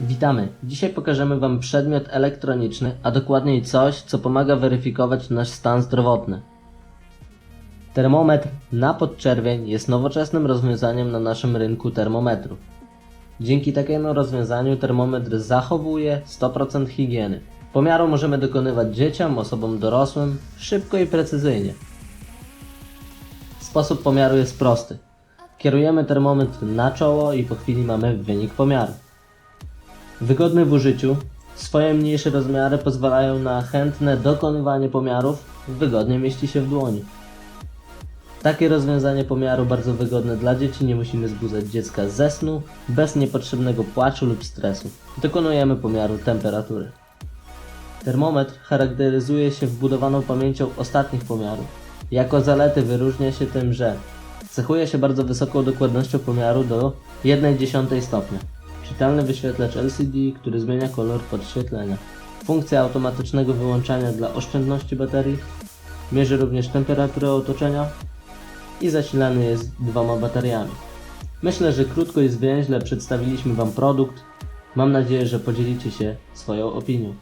Witamy. Dzisiaj pokażemy Wam przedmiot elektroniczny, a dokładniej coś, co pomaga weryfikować nasz stan zdrowotny. Termometr na podczerwień jest nowoczesnym rozwiązaniem na naszym rynku termometrów. Dzięki takiemu rozwiązaniu termometr zachowuje 100% higieny. Pomiaru możemy dokonywać dzieciom, osobom dorosłym, szybko i precyzyjnie. Sposób pomiaru jest prosty. Kierujemy termometr na czoło i po chwili mamy wynik pomiaru. Wygodny w użyciu, swoje mniejsze rozmiary pozwalają na chętne dokonywanie pomiarów, wygodnie mieści się w dłoni. Takie rozwiązanie pomiaru bardzo wygodne dla dzieci, nie musimy zbudzać dziecka ze snu, bez niepotrzebnego płaczu lub stresu. Dokonujemy pomiaru temperatury. Termometr charakteryzuje się wbudowaną pamięcią ostatnich pomiarów. Jako zalety wyróżnia się tym, że cechuje się bardzo wysoką dokładnością pomiaru do 1,1 stopnia. Czytelny wyświetlacz LCD, który zmienia kolor podświetlenia. Funkcja automatycznego wyłączania dla oszczędności baterii. Mierzy również temperaturę otoczenia i zasilany jest dwoma bateriami. Myślę, że krótko i zwięźle przedstawiliśmy Wam produkt. Mam nadzieję, że podzielicie się swoją opinią.